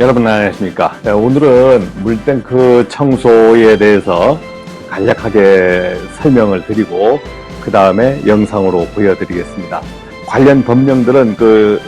여러분 안녕하십니까? 네, 오늘은 물탱크 청소에 대해서 간략하게 설명을 드리고 그 다음에 영상으로 보여드리겠습니다. 관련 법령들은 그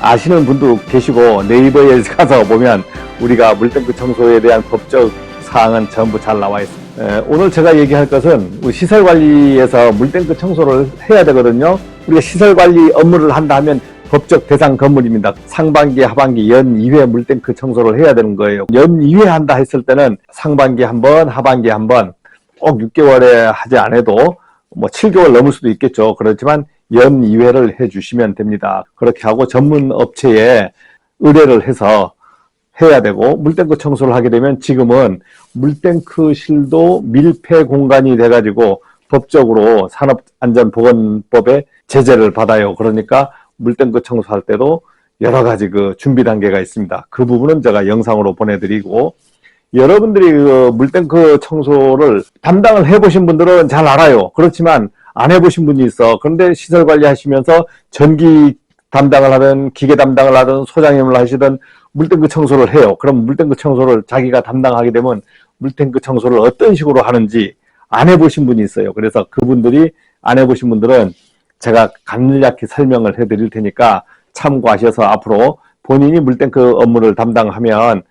아시는 분도 계시고 네이버에 가서 보면 우리가 물탱크 청소에 대한 법적 사항은 전부 잘 나와 있습니다. 에, 오늘 제가 얘기할 것은 시설관리에서 물탱크 청소를 해야 되거든요. 우리가 시설관리 업무를 한다 하면 법적 대상 건물입니다. 상반기, 하반기 연 2회 물탱크 청소를 해야 되는 거예요. 연 2회 한다 했을 때는 상반기 한 번, 하반기 한 번, 꼭 6개월에 하지 않아도 뭐 7개월 넘을 수도 있겠죠. 그렇지만 연 2회를 해 주시면 됩니다. 그렇게 하고 전문 업체에 의뢰를 해서 해야 되고 물탱크 청소를 하게 되면 지금은 물탱크실도 밀폐 공간이 돼 가지고 법적으로 산업안전보건법에 제재를 받아요. 그러니까 물탱크 청소할 때도 여러 가지 그 준비 단계가 있습니다. 그 부분은 제가 영상으로 보내드리고 여러분들이 그 물탱크 청소를 담당을 해보신 분들은 잘 알아요. 그렇지만 안 해보신 분이 있어. 그런데 시설 관리하시면서 전기 담당을 하든 기계 담당을 하든 소장님을 하시든 물탱크 청소를 해요. 그럼 물탱크 청소를 자기가 담당하게 되면 물탱크 청소를 어떤 식으로 하는지 안 해보신 분이 있어요. 그래서 그분들이 안 해보신 분들은 제가 간략히 설명을 해드릴 테니까 참고하셔서 앞으로 본인이 물탱크 업무를 담당하면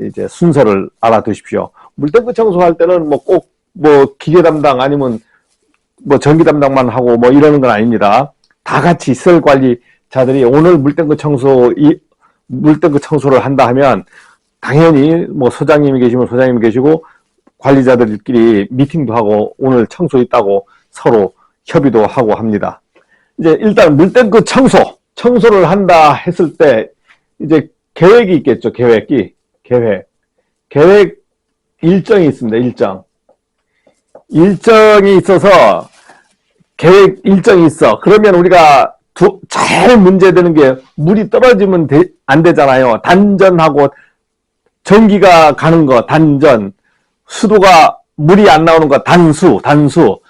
이제 순서를 알아두십시오. 물탱크 청소할 때는 뭐꼭뭐 기계 담당 아니면 뭐 전기 담당만 하고 뭐 이러는 건 아닙니다. 다 같이 시설 관리자들이 오늘 물탱크 청소 이 물탱크 청소를 한다 하면 당연히 뭐 소장님이 계시면 소장님이 계시고 관리자들끼리 미팅도 하고 오늘 청소 있다고 서로 협의도 하고 합니다. 이제 일단 물탱크 청소, 청소를 한다 했을 때 이제 계획이 있겠죠. 계획이 계획, 계획 일정이 있습니다. 일정, 일정이 있어서 계획 일정이 있어. 그러면 우리가 두, 제일 문제되는 게 물이 떨어지면 되, 안 되잖아요. 단전하고 전기가 가는 거 단전, 수도가 물이 안 나오는 거 단수, 단수.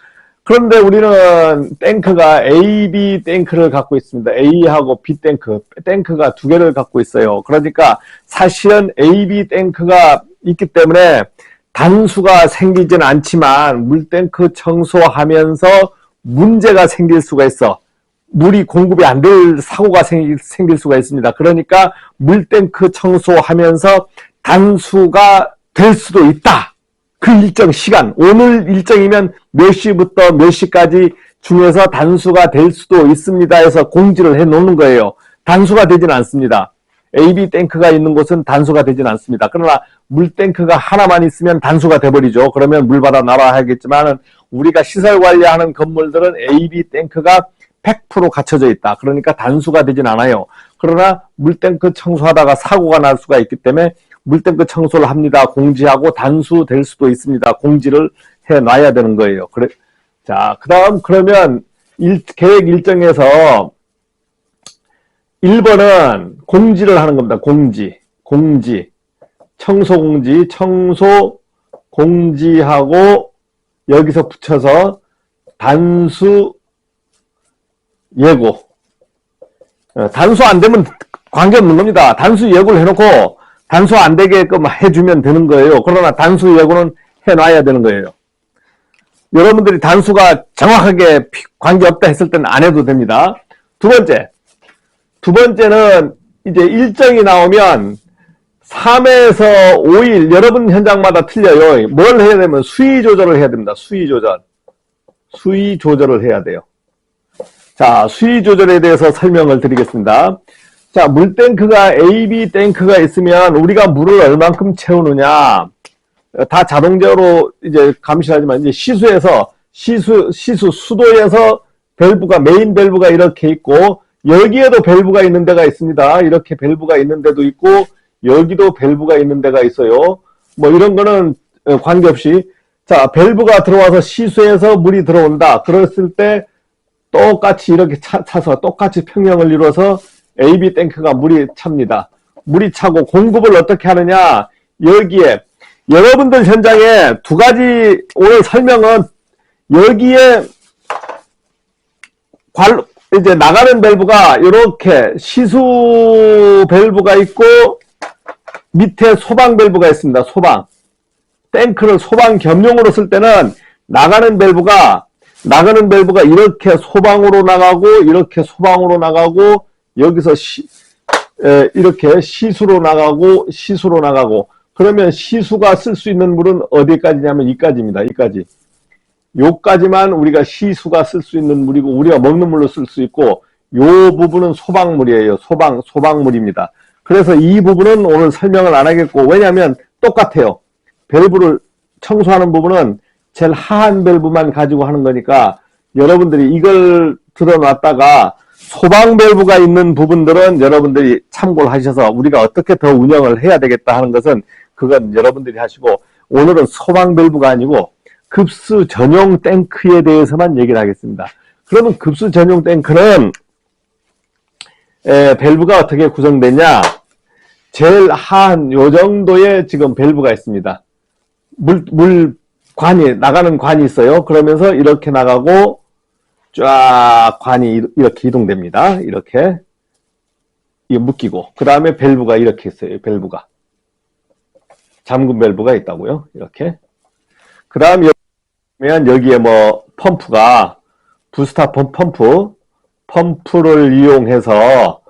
그런데 우리는 탱크가 A, B 탱크를 갖고 있습니다. A하고 B 탱크, 탱크가 두 개를 갖고 있어요. 그러니까 사실은 A, B 탱크가 있기 때문에 단수가 생기진 않지만 물탱크 청소하면서 문제가 생길 수가 있어. 물이 공급이 안 될 사고가 생길, 수가 있습니다. 그러니까 물탱크 청소하면서 단수가 될 수도 있다. 그 일정 시간, 오늘 일정이면 몇 시부터 몇 시까지 중에서 단수가 될 수도 있습니다 해서 공지를 해 놓는 거예요. 단수가 되진 않습니다. AB 탱크가 있는 곳은 단수가 되진 않습니다. 그러나 물탱크가 하나만 있으면 단수가 돼버리죠. 그러면 물 받아 나와야 하겠지만 우리가 시설 관리하는 건물들은 AB 탱크가 100% 갖춰져 있다. 그러니까 단수가 되진 않아요. 그러나 물탱크 청소하다가 사고가 날 수가 있기 때문에 물탱크 청소를 합니다. 공지하고 단수 될 수도 있습니다. 공지를 해 놔야 되는 거예요. 그래. 자, 그 다음 그러면 일, 계획 일정에서 1번은 공지를 하는 겁니다. 공지. 공지. 청소 공지, 청소 공지하고 여기서 붙여서 단수 예고. 어, 단수 안 되면 관계없는 겁니다. 단수 예고를 해놓고 단수 안 되게끔 해주면 되는 거예요. 그러나 단수 예고는 해놔야 되는 거예요. 여러분들이 단수가 정확하게 관계없다 했을 때는 안 해도 됩니다. 두 번째. 두 번째는 이제 일정이 나오면 3에서 5일 여러분 현장마다 틀려요. 뭘 해야 되면 수위 조절을 해야 됩니다. 수위 조절. 수위 조절을 해야 돼요. 자, 수위 조절에 대해서 설명을 드리겠습니다. 자, 물탱크가 AB 탱크가 있으면 우리가 물을 얼만큼 채우느냐 다 자동제어로 이제 감시하지만 이제 시수에서 시수 시수 수도에서 밸브가 메인 밸브가 이렇게 있고 여기에도 밸브가 있는 데가 있습니다. 이렇게 밸브가 있는 데도 있고 여기도 밸브가 있는 데가 있어요. 뭐 이런 거는 관계없이 자 밸브가 들어와서 시수에서 물이 들어온다. 그랬을 때 똑같이 이렇게 차, 차서 똑같이 평형을 이루어서 AB 탱크가 물이 찹니다. 물이 차고 공급을 어떻게 하느냐 여기에 여러분들 현장에 두 가지 오늘 설명은 여기에 관 이제 나가는 밸브가 이렇게 시수 밸브가 있고 밑에 소방 밸브가 있습니다. 소방. 탱크를 소방 겸용으로 쓸 때는 나가는 밸브가 나가는 밸브가 이렇게 소방으로 나가고 이렇게 소방으로 나가고 여기서 시, 에, 이렇게 시수로 나가고 시수로 나가고 그러면 시수가 쓸 수 있는 물은 어디까지냐면 이까지입니다. 이까지. 요까지만 우리가 시수가 쓸 수 있는 물이고 우리가 먹는 물로 쓸 수 있고 요 부분은 소방물이에요. 소방 소방물입니다. 그래서 이 부분은 오늘 설명을 안 하겠고 왜냐하면 똑같아요. 밸브를 청소하는 부분은 제일 하한 밸브만 가지고 하는 거니까 여러분들이 이걸 들어놨다가 소방 밸브가 있는 부분들은 여러분들이 참고를 하셔서 우리가 어떻게 더 운영을 해야 되겠다 하는 것은 그건 여러분들이 하시고 오늘은 소방 밸브가 아니고 급수 전용 탱크에 대해서만 얘기를 하겠습니다. 그러면 급수 전용 탱크는 에, 밸브가 어떻게 구성되냐? 제일 하한 요 정도의 지금 밸브가 있습니다. 물, 물 관이 나가는 관이 있어요. 그러면서 이렇게 나가고 쫙 관이 이렇게 이동됩니다. 이렇게 이 묶이고 그 다음에 밸브가 이렇게 있어요. 밸브가 잠금 밸브가 있다고요. 이렇게 그 다음 여기면 여기에 뭐 펌프가 부스타 펌프 펌프를 이용해서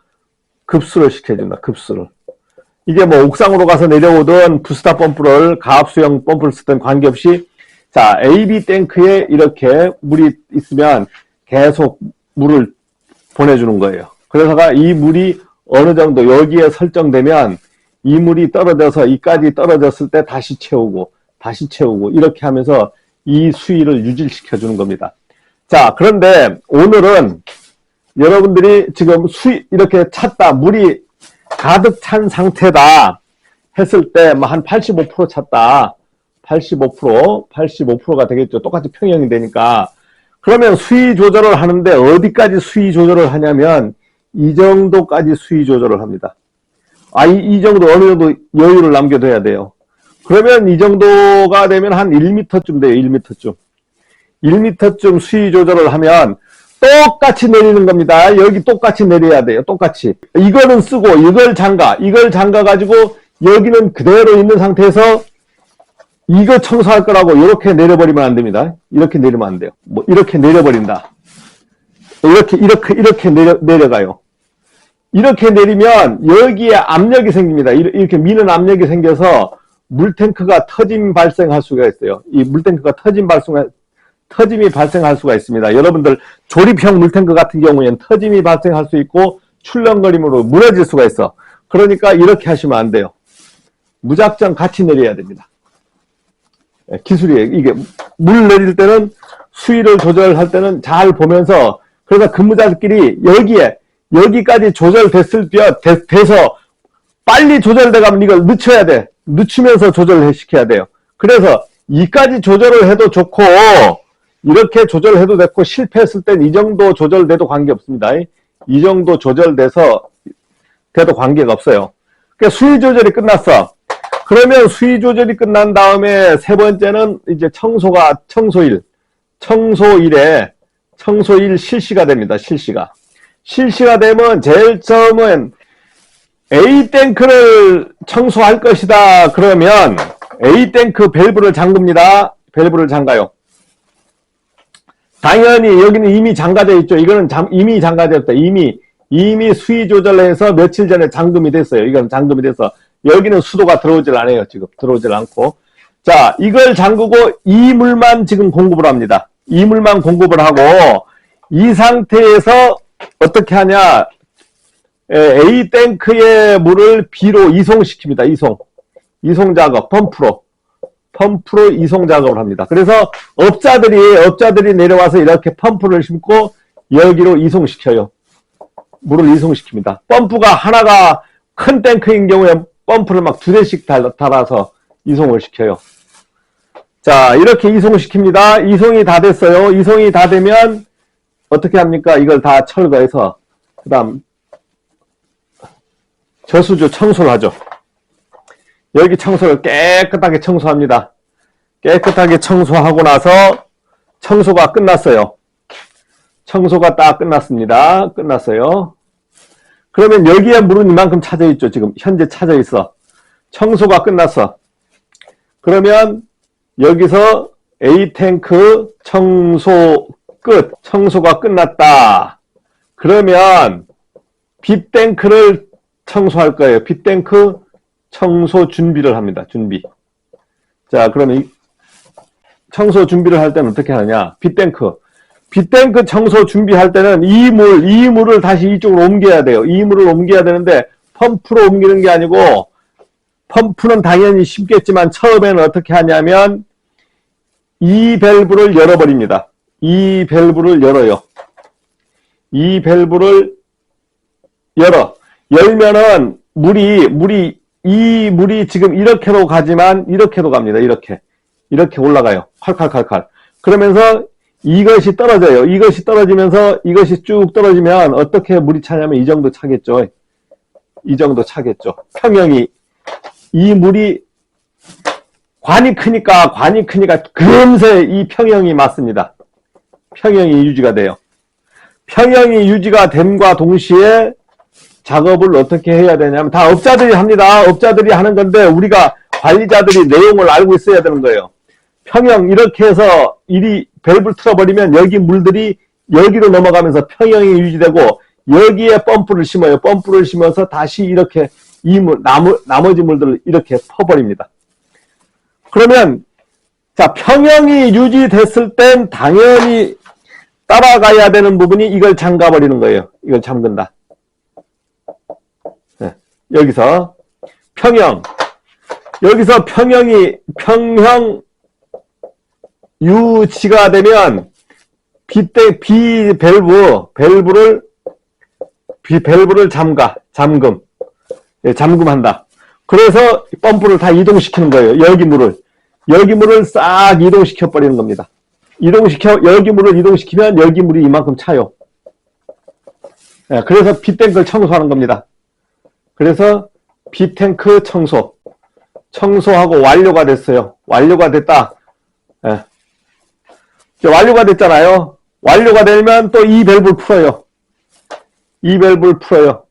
급수를 시켜준다. 급수를 이게 뭐 옥상으로 가서 내려오던 부스타 펌프를 가압수형 펌프를 쓰든 관계없이 자 AB 탱크에 이렇게 물이 있으면 계속 물을 보내주는 거예요. 그래서가 이 물이 어느 정도 여기에 설정되면 이 물이 떨어져서 이까지 떨어졌을 때 다시 채우고 다시 채우고 이렇게 하면서 이 수위를 유지시켜 주는 겁니다. 자 그런데 오늘은 여러분들이 지금 수위 이렇게 찼다 물이 가득 찬 상태다 했을 때 뭐 한 85% 찼다 85% 85%가 되겠죠 똑같이 평형이 되니까 그러면 수위 조절을 하는데 어디까지 수위 조절을 하냐면 이 정도까지 수위 조절을 합니다. 아, 이, 이 정도 어느 정도 여유를 남겨둬야 돼요. 그러면 이 정도가 되면 한 1m쯤 돼요. 1m쯤. 1m쯤 수위 조절을 하면 똑같이 내리는 겁니다. 여기 똑같이 내려야 돼요. 똑같이. 이거는 쓰고 이걸 잠가. 이걸 잠가 가지고 여기는 그대로 있는 상태에서 이거 청소할 거라고 이렇게 내려버리면 안 됩니다. 이렇게 내리면 안 돼요. 뭐 이렇게 내려버린다. 이렇게 이렇게 이렇게 내려 내려가요. 이렇게 내리면 여기에 압력이 생깁니다. 이렇게 미는 압력이 생겨서 물탱크가 터짐 발생할 수가 있어요. 이 물탱크가 터짐 발생 터짐이 발생할 수가 있습니다. 여러분들 조립형 물탱크 같은 경우에는 터짐이 발생할 수 있고 출렁거림으로 무너질 수가 있어. 그러니까 이렇게 하시면 안 돼요. 무작정 같이 내려야 됩니다. 예, 기술이에요. 이게 물 내릴 때는 수위를 조절할 때는 잘 보면서 그래서 근무자들끼리 여기에 여기까지 조절됐을 때 돼서 빨리 조절돼 가면 이걸 늦춰야 돼. 늦추면서 조절을 시켜야 돼요. 그래서 이까지 조절을 해도 좋고 이렇게 조절해도 됐고 실패했을 땐 이 정도 조절돼도 관계없습니다. 이 정도 조절돼서 돼도 관계가 없어요. 그러니까 수위 조절이 끝났어. 그러면 수위 조절이 끝난 다음에 세 번째는 이제 청소가 청소일 청소일에 청소일 실시가 됩니다. 실시가 실시가 되면 제일 처음은 A 탱크를 청소할 것이다. 그러면 A 탱크 밸브를 잠급니다. 밸브를 잠가요. 당연히 여기는 이미 잠가져 있죠. 이거는 잠, 이미 잠가져 있다. 이미 이미 수위 조절해서 며칠 전에 잠금이 됐어요. 이건 잠금이 돼서 여기는 수도가 들어오질 않아요. 지금 들어오질 않고 자 이걸 잠그고 이 물만 지금 공급을 합니다. 이 물만 공급을 하고 이 상태에서 어떻게 하냐 A 탱크의 물을 B로 이송시킵니다. 이송 이송 작업 펌프로 펌프로 이송 작업을 합니다. 그래서 업자들이 업자들이 내려와서 이렇게 펌프를 심고 여기로 이송시켜요. 물을 이송시킵니다. 펌프가 하나가 큰 탱크인 경우에 펌프를 막 두 대씩 달아서 이송을 시켜요. 자, 이렇게 이송시킵니다. 이송이 다 됐어요. 이송이 다 되면 어떻게 합니까? 이걸 다 철거해서 그 다음 저수조 청소를 하죠. 여기 청소를 깨끗하게 청소합니다. 깨끗하게 청소하고 나서 청소가 끝났어요. 청소가 딱 끝났습니다. 끝났어요. 그러면 여기에 물은 이만큼 차져 있죠. 지금 현재 차져 있어. 청소가 끝났어. 그러면 여기서 A 탱크 청소 끝. 청소가 끝났다. 그러면 B 탱크를 청소할 거예요. B 탱크 청소 준비를 합니다. 준비. 자, 그러면 이 청소 준비를 할 때는 어떻게 하느냐? B 탱크. B 탱크 청소 준비할 때는 이 물, 이 물을 다시 이쪽으로 옮겨야 돼요. 이 물을 옮겨야 되는데 펌프로 옮기는 게 아니고 펌프는 당연히 쉽겠지만 처음에는 어떻게 하냐면 이 밸브를 열어버립니다. 이 밸브를 열어요. 이 밸브를 열어. 열면은 물이, 물이, 이 물이 지금 이렇게로 가지만 이렇게로 갑니다. 이렇게. 이렇게 올라가요. 칼칼칼칼. 그러면서 이것이 떨어져요. 이것이 떨어지면서 이것이 쭉 떨어지면 어떻게 물이 차냐면 이 정도 차겠죠. 이 정도 차겠죠. 평형이 이 물이 관이 크니까 관이 크니까 금세 이 평형이 맞습니다. 평형이 유지가 돼요. 평형이 유지가 됨과 동시에 작업을 어떻게 해야 되냐면 다 업자들이 합니다. 업자들이 하는 건데 우리가 관리자들이 내용을 알고 있어야 되는 거예요. 평형 이렇게 해서 이리 밸브를 틀어버리면 여기 물들이 여기로 넘어가면서 평형이 유지되고 여기에 펌프를 심어요. 펌프를 심어서 다시 이렇게 이 물, 나무, 나머지 물들을 이렇게 퍼버립니다. 그러면, 자, 평형이 유지됐을 땐 당연히 따라가야 되는 부분이 이걸 잠가버리는 거예요. 이걸 잠근다. 네, 여기서 평형. 여기서 평형이, 평형 유지가 되면 비대, 비 밸브, 밸브를, 비 밸브를 잠가, 잠금. 예, 잠금한다. 그래서 펌프를 다 이동시키는 거예요. 여기 물을. 여기 물을 싹 이동시켜 버리는 겁니다. 이동시켜, 여기 물을 이동시키면 여기 물이 이만큼 차요. 예, 그래서 비탱크를 청소하는 겁니다. 그래서 비탱크 청소. 청소하고 완료가 됐어요. 완료가 됐다. 완료가 됐잖아요. 완료가 되면 또 이 밸브를 풀어요. 이 밸브를 풀어요.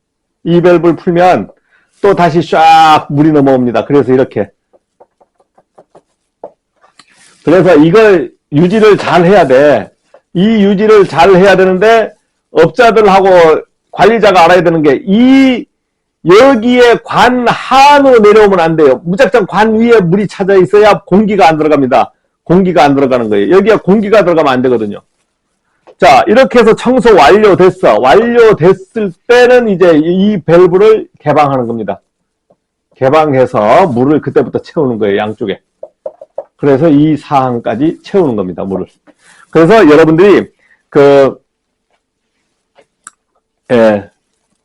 이 밸브를 풀면 또 다시 쫙 물이 넘어옵니다. 그래서 이렇게. 그래서 이걸 유지를 잘 해야 돼. 이 유지를 잘 해야 되는데 업자들하고 관리자가 알아야 되는 게 이 여기에 관 한으로 내려오면 안 돼요. 무작정 관 위에 물이 찾아 있어야 공기가 안 들어갑니다. 공기가 안 들어가는 거예요. 여기에 공기가 들어가면 안 되거든요. 자, 이렇게 해서 청소 완료됐어. 완료됐을 때는 이제 이 밸브를 개방하는 겁니다. 개방해서 물을 그때부터 채우는 거예요, 양쪽에. 그래서 이 사항까지 채우는 겁니다, 물을. 그래서 여러분들이 그, 예,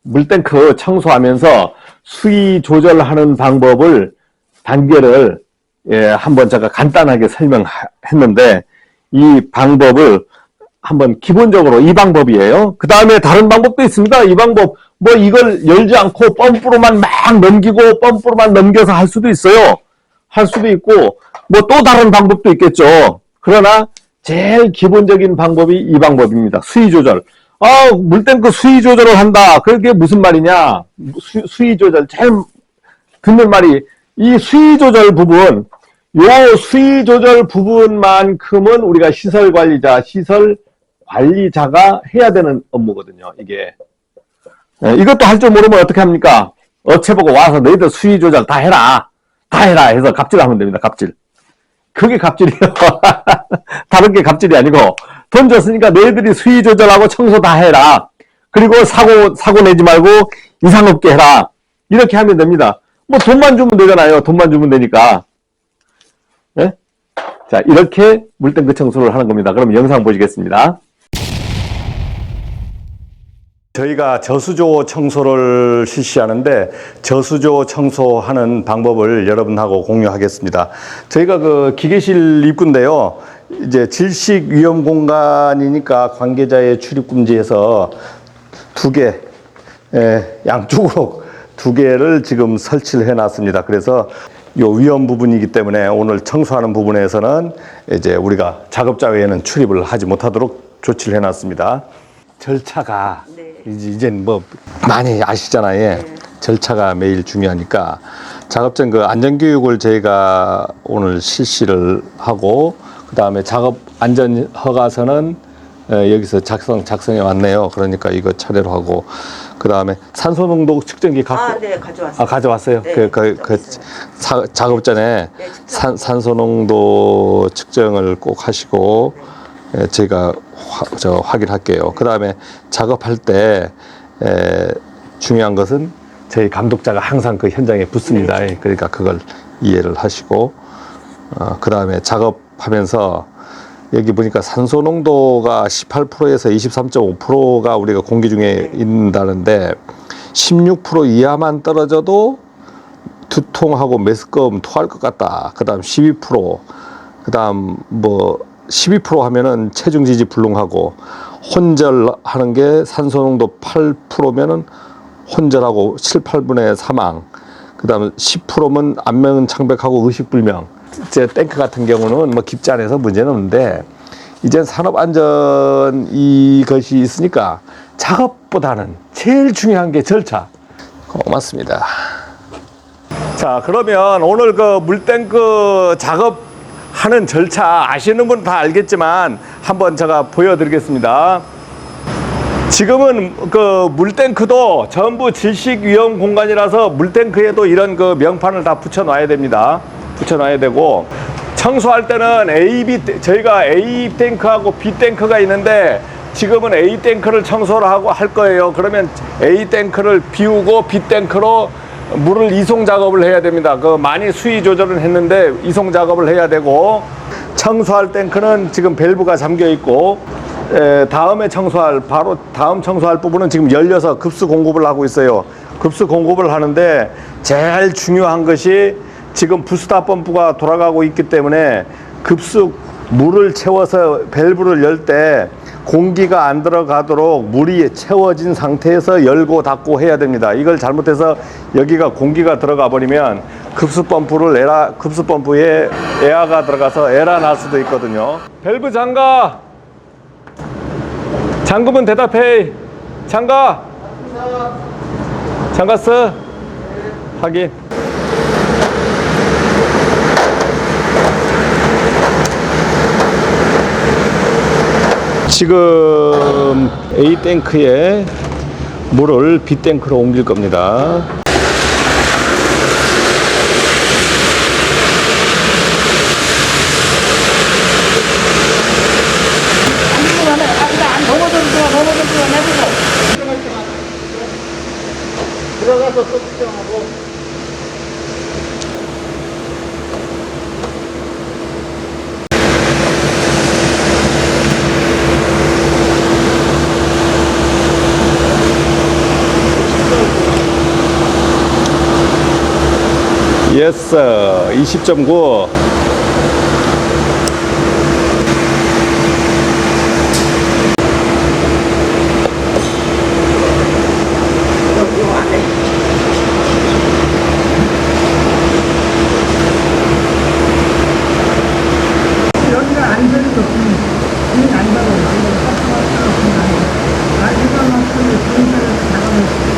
물탱크 청소하면서 수위 조절하는 방법을 단계를 예, 한번 제가 간단하게 설명했는데 이 방법을 한번 기본적으로 이 방법이에요. 그 다음에 다른 방법도 있습니다. 이 방법 뭐 이걸 열지 않고 펌프로만 막 넘기고 펌프로만 넘겨서 할 수도 있어요. 할 수도 있고 뭐 또 다른 방법도 있겠죠. 그러나 제일 기본적인 방법이 이 방법입니다. 수위 조절. 아, 물탱크 수위 조절을 한다. 그게 무슨 말이냐? 수, 수위 조절. 제일 듣는 말이 이 수위 조절 부분, 요 수위 조절 부분만큼은 우리가 시설 관리자, 시설 관리자가 해야 되는 업무거든요. 이게 예, 이것도 할 줄 모르면 어떻게 합니까? 어체 보고 와서 너희들 수위 조절 다 해라, 다 해라 해서 갑질하면 됩니다. 갑질. 그게 갑질이에요. 다른 게 갑질이 아니고 돈 줬으니까 너희들이 수위 조절하고 청소 다 해라. 그리고 사고 사고 내지 말고 이상 없게 해라. 이렇게 하면 됩니다. 뭐 돈만 주면 되잖아요. 돈만 주면 되니까. 예? 자 이렇게 물탱크 청소를 하는 겁니다. 그럼 영상 보시겠습니다. 저희가 저수조 청소를 실시하는데 저수조 청소하는 방법을 여러분하고 공유하겠습니다. 저희가 그 기계실 입구인데요. 이제 질식 위험 공간이니까 관계자의 출입 금지에서 두 개, 예, 양쪽으로 두 개를 지금 설치를 해 놨습니다. 그래서 요 위험 부분이기 때문에 오늘 청소하는 부분에서는 이제 우리가 작업자 외에는 출입을 하지 못하도록 조치를 해 놨습니다. 절차가 네. 이제 이젠 뭐 많이 아시잖아요. 예. 절차가 매일 중요하니까 작업 전 그 안전 교육을 저희가 오늘 실시를 하고 그 다음에 작업 안전 허가서는 에, 여기서 작성 작성해 왔네요. 그러니까 이거 차례로 하고 그 다음에 산소 농도 측정기 갖고 아, 네, 가져왔어요. 아 가져왔어요. 네, 그, 그, 그. 사- 작업 전에 네, 측정. 산, 산소 농도 측정을 꼭 하시고 에, 제가 화, 저 확인할게요. 그 다음에 작업할 때 에, 중요한 것은 저희 감독자가 항상 그 현장에 붙습니다. 네. 그러니까 그걸 이해를 하시고 어, 그 다음에 작업하면서 여기 보니까 산소 농도가 18%에서 23.5%가 우리가 공기 중에 있다는데 16% 이하만 떨어져도 두통하고 메스꺼움 토할 것 같다. 그다음 12%, 그다음 뭐 12% 하면은 체중 지지 불능하고 혼절하는 게 산소 농도 8%면은 혼절하고 7, 8분의 사망. 그 다음 10%면 안면 창백하고 의식 불명. 제 탱크 같은 경우는 뭐 깊지 않아서 문제는 없는데 이젠 산업 안전 이것이 있으니까 작업보다는 제일 중요한 게 절차. 고맙습니다. 자, 그러면 오늘 그 물탱크 작업하는 절차 아시는 분 다 알겠지만 한번 제가 보여드리겠습니다. 지금은 그 물탱크도 전부 질식 위험 공간이라서 물탱크에도 이런 그 명판을 다 붙여 놔야 됩니다. 붙여 놔야 되고 청소할 때는 A, B 탱- 저희가 A 탱크하고 B 탱크가 있는데 지금은 A 탱크를 청소를 하고 할 거예요. 그러면 A 탱크를 비우고 B 탱크로 물을 이송 작업을 해야 됩니다. 그 많이 수위 조절은 했는데 이송 작업을 해야 되고 청소할 탱크는 지금 밸브가 잠겨 있고 에, 다음에 청소할 바로 다음 청소할 부분은 지금 열려서 급수 공급을 하고 있어요. 급수 공급을 하는데 제일 중요한 것이 지금 부스터 펌프가 돌아가고 있기 때문에 급수 물을 채워서 밸브를 열 때 공기가 안 들어가도록 물이 채워진 상태에서 열고 닫고 해야 됩니다. 이걸 잘못해서 여기가 공기가 들어가 버리면 급수 펌프를 에라 급수 펌프에 에어가 들어가서 에라 날 수도 있거든요. 밸브 잠가. 잠그면 대답해. 잠가. 잠갔어. 확인. 지금 A 탱크에 물을 B 탱크로 옮길 겁니다. 들어가서 또 측정하고. 예스 20.9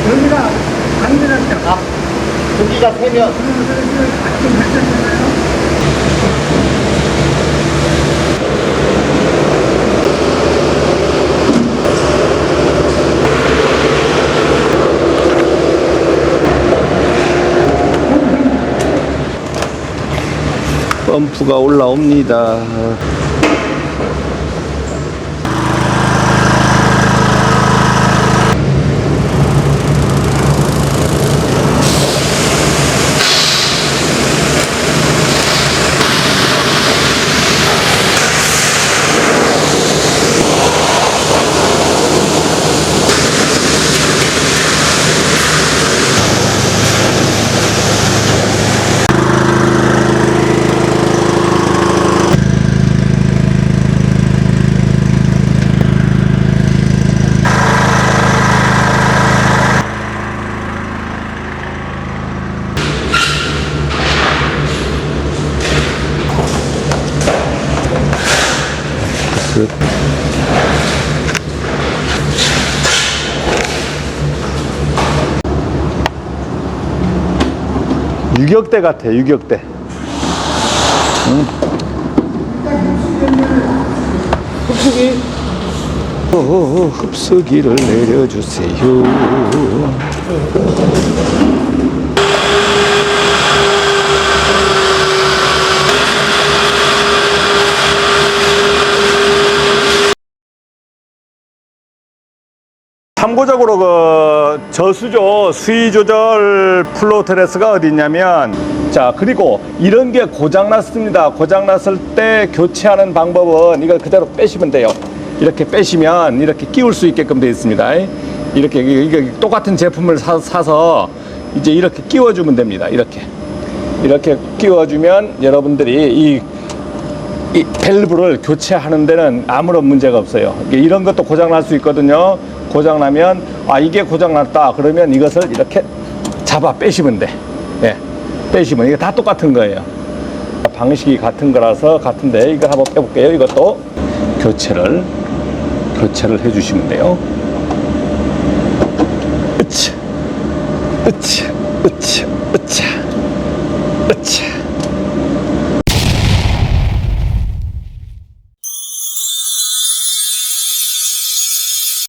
여기가 안전하죠. 같이 맞잖아요. 펌프가 올라옵니다. 유격대 같아, 유격대. 흡수기. 어, 흡수기를 내려주세요. 참고적으로 그 저수조 수위 조절 플로우 트레스가 어디 있냐면 자 그리고 이런 게 고장 났습니다. 고장 났을 때 교체하는 방법은 이걸 그대로 빼시면 돼요. 이렇게 빼시면 이렇게 끼울 수 있게끔 되어 있습니다. 이렇게 똑같은 제품을 사, 사서 이제 이렇게 끼워주면 됩니다. 이렇게. 이렇게 끼워주면 여러분들이 이 이 밸브를 교체하는 데는 아무런 문제가 없어요. 이런 것도 고장 날 수 있거든요. 고장 나면 아 이게 고장 났다. 그러면 이것을 이렇게 잡아 빼시면 돼. 예. 빼시면 이게 다 똑같은 거예요. 방식이 같은 거라서 같은데 이거 한번 빼볼게요. 이것도 교체를 교체를 해주시면 돼요. 으치, 으치, 으치, 으치.